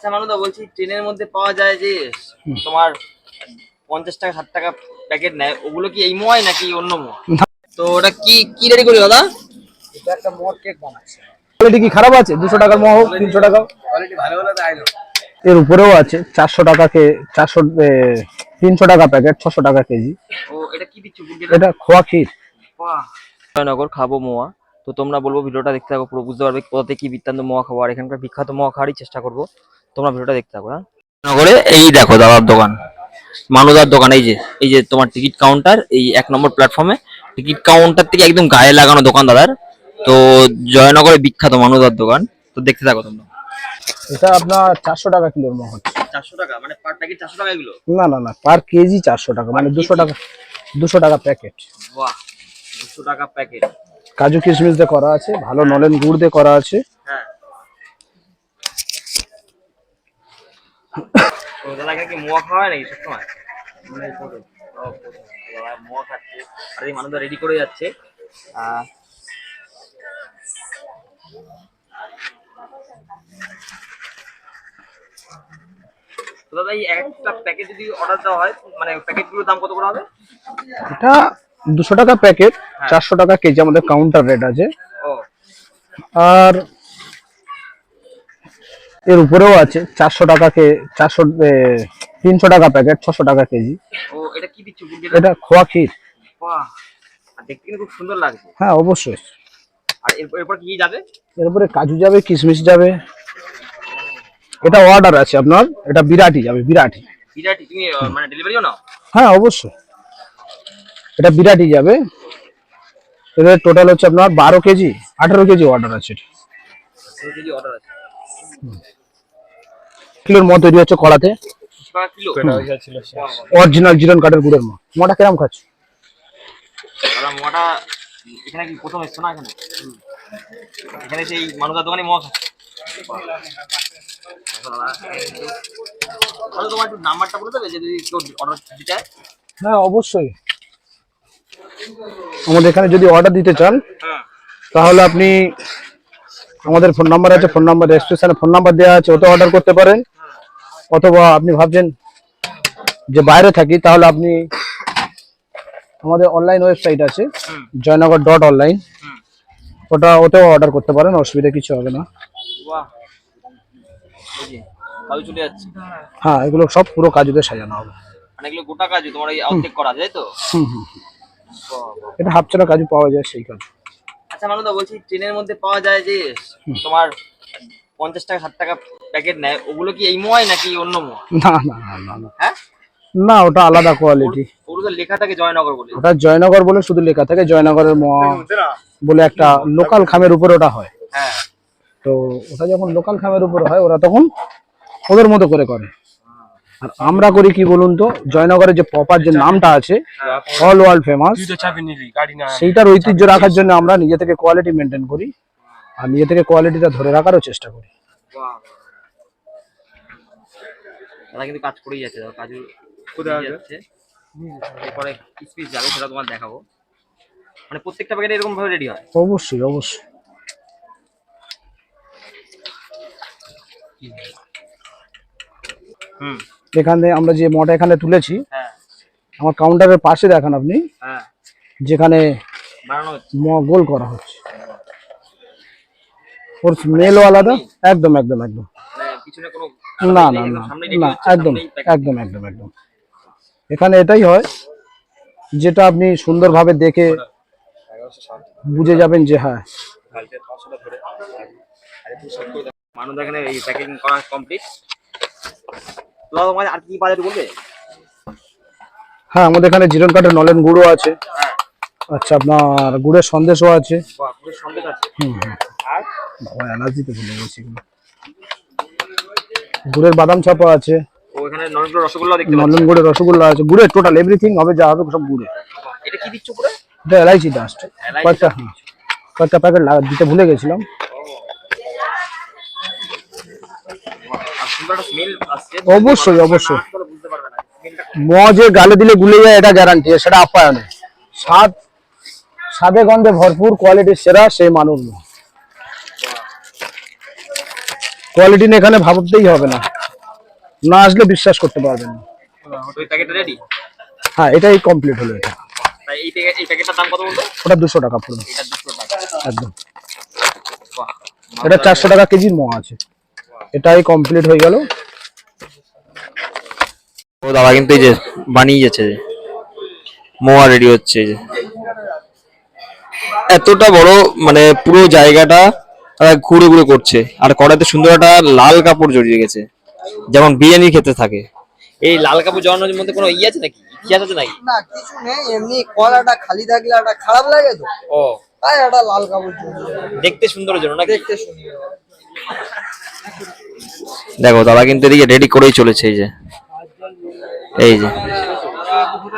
আচ্ছা মানুদা বলছি ট্রেনের মধ্যে পাওয়া যায় যে তোমার পঞ্চাশ টাকা ষাট টাকা প্যাকেট নেয় ওগুলো কি এই মোয়াই নাকি অন্য মোয়া? তো ওটা কি কি রেডি করি দাদা? এটা একটা মোট কেক বানাচ্ছে। কোয়ালিটি কি খারাপ আছে? দুশো টাকার মহ হোক তিনশো টাকা কোয়ালিটি ভালো হলে তাই এর উপরেও আছে চারশো টাকা কে চারশো তিনশো টাকা প্যাকেট ছশো টাকা কেজি। ও এটা কি দিচ্ছ এটা খোয়া ক্ষীর। জয়নগর খাব মোয়া। তো তোমরা বলব ভিডিওটা দেখতে থাকো পুরো বুঝতে পারবে কোথা থেকে কি বৃত্তান্ত মোয়া খাব। আর এখানকার বিখ্যাত মোয়া খাওয়ারই চেষ্টা করব। তোমরা ভিডিওটা দেখতে থাকো হ্যাঁ? নগরে এই দেখো দাদার দোকান মানুদার দোকান এই যে এই যে তোমার টিকিট কাউন্টার এই এক নম্বর প্ল্যাটফর্মে টিকিট কাউন্টার থেকে একদম গায়ে লাগানো দোকান দাদার। তো জয়নগরে বিখ্যাত মানুদার দোকান তো দেখতে থাকো তোমরা। এটা আপনার চারশো টাকা কিলোর মহ চারশো টাকা? মানে পার প্যাকেট চারশো টাকা এগুলো? না না না পার কেজি চারশো টাকা মানে দুশো টাকা দুশো টাকা প্যাকেট বাহ দুশো টাকা প্যাকেট কাজু কিশমিশ দিয়ে করা আছে ভালো নলেন গুড় দিয়ে করা আছে। হ্যাঁ। কি মোয়া খাওয়া হয় নাকি সবসময়? মোয়া খাচ্ছে আর এই রেডি করে যাচ্ছে। তো দাদা এই একটা প্যাকেট যদি অর্ডার দেওয়া হয় মানে প্যাকেটগুলোর দাম কত করে হবে? এটা দুশো টাকা প্যাকেট চারশো টাকা কেজি আমাদের কাউন্টার রেট আছে। আর এর উপরেও আছে চারশো টাকা কে চারশো তিনশো টাকা প্যাকেট ছশো টাকা কেজি। এটা কি দিচ্ছ এটা খোয়া ক্ষীর। দেখতে কিন্তু খুব সুন্দর লাগছে। হ্যাঁ অবশ্যই। আর এরপর কি যাবে? কাজু যাবে কিশমিশ যাবে। এটা অর্ডার আছে আপনার এটা বিরাটি যাবে বিরাটি। বিরাটি তুমি মানে নাও? হ্যাঁ অবশ্যই। এটা বিরাটি যাবে। এদের টোটাল হচ্ছে আপনার বারো কেজি আঠারো কেজি অর্ডার আছে এটা। কেজি অর্ডার আছে। কিলোর মতো তৈরি হচ্ছে কড়াতে? দুশো টাকা কিলো অরিজিনাল জিরন কাঠের গুড়ের মো মোটা কিরম খাচ্ছ? দাদা এখানে কি প্রথম এসছো না এখানে? এখানে সেই মানুষের দোকানে মোয়া তাহলে তোমার একটু নাম্বারটা বলে দেবে যদি কেউ অর্ডার দিতে চায়? হ্যাঁ অবশ্যই। আমাদের এখানে যদি অর্ডার দিতে চান হ্যাঁ। তাহলে আপনি আমাদের ফোন নাম্বার আছে ফোন নাম্বার রেজিস্ট্রেশনে ফোন নাম্বার দেওয়া আছে ওতে অর্ডার করতে পারেন। অথবা আপনি ভাবছেন যে বাইরে থাকি তাহলে আপনি আমাদের অনলাইন ওয়েবসাইট আছে জয়নগর ডট অনলাইন ওটা ওতেও অর্ডার করতে পারেন অসুবিধা কিছু হবে না। হ্যাঁ এগুলো সব পুরো কাজুতে সাজানো হবে। মানে গোটা কাজু তোমার অর্ধেক করা যায় তো? হুম হুম। এটা হাফ চারা কাজু পাওয়া যায় সেই কাজু। আচ্ছা মানুদা বলছি ট্রেনের মধ্যে পাওয়া যায় যে তোমার পঞ্চাশ টাকা ষাট টাকা প্যাকেট নেয়। ওগুলো কি এই মোয়াই নাকি অন্য মোয়া? না না না না হ্যাঁ? না ওটা আলাদা কোয়ালিটি ওগুলো তো লেখা থাকে জয়নগর বলে। ওটা জয়নগর বলে শুধু লেখা থাকে জয়নগরের ম বলে একটা লোকাল খামের উপরে ওটা হয়। হ্যাঁ। তো ওটা যখন লোকাল খামের উপরে হয় ওরা তখন ওদের মতো করে করে। আর আমরা করি কি বলুন তো জয়নগরের যে প্রপার যে নামটা আছে অল ওয়ার্ল্ড ফেমাস সেইটার ঐতিহ্য রাখার জন্য আমরা নিজে থেকে কোয়ালিটি মেনটেন করি। আর নিজে থেকে কোয়ালিটিটা ধরে রাখারও চেষ্টা করি। দাদা কিন্তু কাজ করেই যাচ্ছে দাদা কাজু কোথায় যাচ্ছে। এরপরে স্পিচ যাবে সেটা তোমার দেখাবো। মানে প্রত্যেকটা প্যাকেট এরকম ভাবে রেডি হয়? অবশ্যই অবশ্যই। হুম। এখানে আমরা যে মটা এখানে তুলেছি হ্যাঁ। আমার কাউন্টারের পাশে দেখান আপনি। হ্যাঁ। যেখানে বানানো হচ্ছে। ম গোল করা হচ্ছে। ওর স্মেলও আলাদা একদম একদম একদম। না না না না একদম একদম একদম একদম। এখানে এটাই হয় যেটা আপনি সুন্দরভাবে দেখে বুঝে যাবেন যে হ্যাঁ। মানুষ এখানে এই প্যাকেজিং করা কমপ্লিট তোমার আর কি বাজার বলবে? হ্যাঁ আমাদের এখানে জিরন কাঠের নলেন গুঁড়ো আছে। হ্যাঁ। আচ্ছা আপনার গুড়ের সন্দেশও আছে। সন্দেশ আছে। হুম হুম। ভুলে গেছি গুড়ের বাদাম আছে। রসগোল্লা দেখতে পাচ্ছি। গুড়ের রসগোল্লা আছে। গুড়ের টোটাল এভরিথিং হবে যা হবে সব গুড়ে। এটা কি দিচ্ছ পুরো এটা এলাইচি ডাস্ট কয়েকটা হ্যাঁ। কয়েকটা প্যাকেট দিতে ভুলে গেছিলাম। অবশ্যই, অবশ্যই। মজে গালে দিলে গুলে যায় এটা গ্যারান্টি সেটা আপ্যায়নে। স্বাদ স্বাদে গন্ধে ভরপুর কোয়ালিটির সেরা সেই মানুষ কোয়ালিটি নিয়ে এখানে ভাবতেই হবে না। না আসলে বিশ্বাস করতে পারবেন না। হ্যাঁ এটাই কমপ্লিট হলো এটা। ওটা দুশো টাকা পড়বে। এটা দুশো টাকা। একদম। বাহ এটা চারশো টাকা কেজির মোয়া আছে। এটাই কমপ্লিট হয়ে গেল। ও দাদা কিন্তু এই যে বানিয়ে যাচ্ছে যে মোয়া রেডি হচ্ছে। এতটা বড় মানে পুরো জায়গাটা ঘুরে ঘুরে করছে। আর কড়াইতে সুন্দর একটা লাল কাপড় জড়িয়ে গেছে। যেমন বিরিয়ানির ক্ষেত্রে থাকে। এই লাল কাপড় জড়ানোর মধ্যে কোনো ইয়ে আছে নাকি? ইতিহাস আছে নাকি? না কিছু নেই এমনি কলাটা খালি থাকলে একটা খারাপ লাগে তো। ও। তাই একটা লাল কাপড় দেখতে সুন্দর জন্য নাকি? দেখতে সুন্দর। দেখো দাদা কিন্তু এদিকে রেডি করেই চলেছে এই যে। এই যে।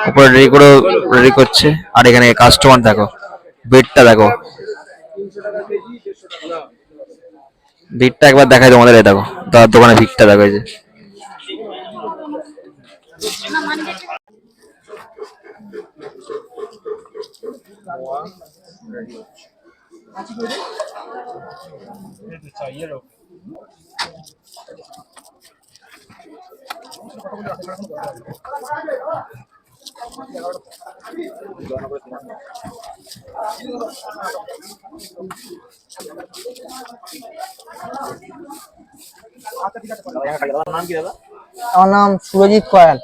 উপরে রেডি করে রেডি করছে। আর এখানে কাস্টমার দেখো বেডটা দেখো। ভিড়টা একবার দেখাই তোমাদের এই দেখো দাদার দোকানে ভিড়টা দেখো এই আমার নাম সুরজিৎ কয়াল।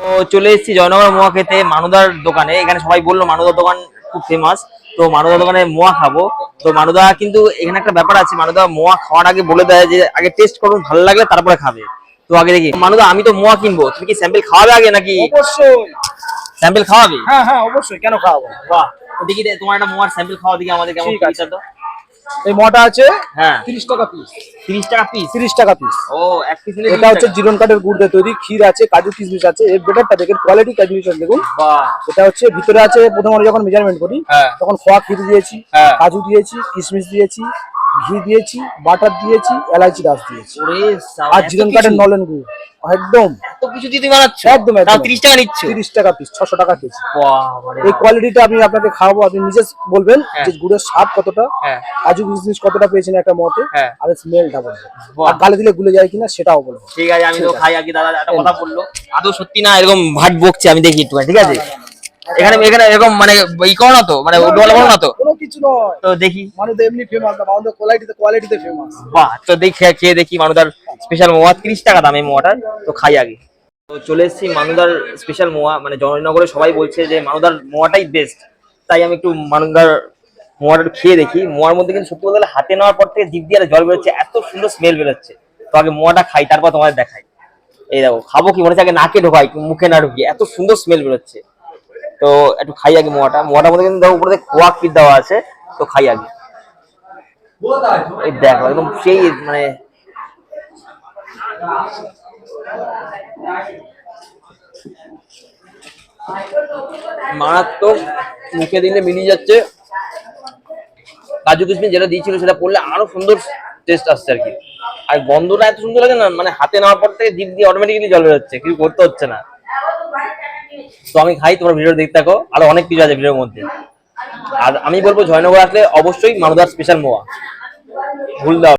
তো চলে এসেছি জয়নগর মোয়া খেতে মানুদার দোকানে এখানে সবাই বলল মানুদার দোকান খুব ফেমাস তো মানুদা দোকানে মোয়া খাব। তো মানুদা কিন্তু এখানে একটা ব্যাপার আছে মানুদা মোয়া খাওয়ার আগে বলে দেয় যে আগে টেস্ট করুন ভালো লাগলে তারপরে খাবে। তো আগে দেখি মানুদা আমি তো মোয়া কিনবো তুমি কি স্যাম্পল খাওয়াবে আগে নাকি? অবশ্যই। স্যাম্পল খাওয়াবে? হ্যাঁ হ্যাঁ অবশ্যই কেন খাওয়াবো? বাহ। দেখি তোমার একটা মোয়ার স্যাম্পল খাওয়া দেখি আমাদের কেমন কাজ। তো এই মটা আছে হ্যাঁ। তিরিশ টাকা পিস তিরিশ টাকা পিস তিরিশ টাকা পিস ও এক পিস এটা হচ্ছে জিরন কাঠের গুড় দিয়ে তৈরি ক্ষীর আছে কাজু কিশমিশ আছে এর বেটারটা দেখেন কোয়ালিটি দেখুন। বাহ। এটা হচ্ছে ভিতরে আছে প্রথমে আমরা যখন মেজারমেন্ট করি হ্যাঁ। তখন খোয়া ক্ষীর দিয়েছি হ্যাঁ। কাজু দিয়েছি কিশমিশ দিয়েছি ঘি দিয়েছি বাটার দিয়েছি এলাচি গাছ দিয়েছি। আর জিরন কাঠের নলেন গুড়। একদম। এত কিছু একদম, একদম। তাও তিরিশ টাকা নিচ্ছ? তিরিশ টাকা পিস টাকা কেজি। এই কোয়ালিটিটা আমি আপনাকে খাওয়াবো আপনি নিজে বলবেন হ্যাঁ। যে গুড়ের স্বাদ কতটা হ্যাঁ। কাজু কিশমিশ কতটা পেয়েছেন একটা মতে হ্যাঁ। আর স্মেলটা বলবেন। আর গালে দিলে গুলে যায় কিনা সেটাও ঠিক আছে আমি তো খাই আগে দাদা একটা কথা বলল। আদৌ সত্যি না এরকম ভাট বকছে আমি দেখি একটু ঠিক আছে? এখানে এখানে এরকম মানে ই করো না তো মানে ডোলা করো না তো। কোনো কিছু নয়। তো দেখি। মানে তো এমনি ফেমাস না আমাদের কোয়ালিটিতে কোয়ালিটিতে ফেমাস বাহ তো দেখি খেয়ে- দেখি মানুদার স্পেশাল মোয়া তিরিশ টাকা দাম এই মোয়াটার তো খাই আগে। তো চলে এসেছি মানুদার স্পেশাল মোয়া মানে জননগরে সবাই বলছে যে মানুদার মোয়াটাই বেস্ট তাই আমি একটু মানুদার মোয়াটা খেয়ে দেখি। মোয়ার মধ্যে কিন্তু সত্যি বলতে হাতে নেওয়ার পর থেকে জিভ দিয়ে জল বেরোচ্ছে এত সুন্দর স্মেল বেরোচ্ছে। তো আগে মোয়াটা খাই তারপর তোমাদের দেখাই। এই দেখো খাব কি মনে হচ্ছে? আগে নাকে ঢোকাই মুখে না ঢুকিয়ে এত সুন্দর স্মেল বেরোচ্ছে। তো একটু খাই আগে মোয়াটা। মোয়াটার মধ্যে কিন্তু দেখো উপরে খোয়া কিট দেওয়া আছে, তো খাই আগে। এই দেখো, একদম সেই মানে মারাত্মক মুখে দিলে মিলিয়ে যাচ্ছে। কাজু কিশমিশ যেটা দিয়েছিল সেটা পড়লে আরও সুন্দর টেস্ট আসছে আর কি। আর গন্ধটা এত সুন্দর লাগে না মানে হাতে নেওয়ার পর থেকে জিভ দিয়ে অটোমেটিক্যালি জল বেরোচ্ছে, কিছু করতে হচ্ছে না। তো আমি খাই, তোমার ভিডিও দেখতে থাকো। আরও অনেক কিছু আছে ভিডিওর মধ্যে। আর আমি বলব, জয়নগর আসলে অবশ্যই মানুদার স্পেশাল মোয়া। ভুল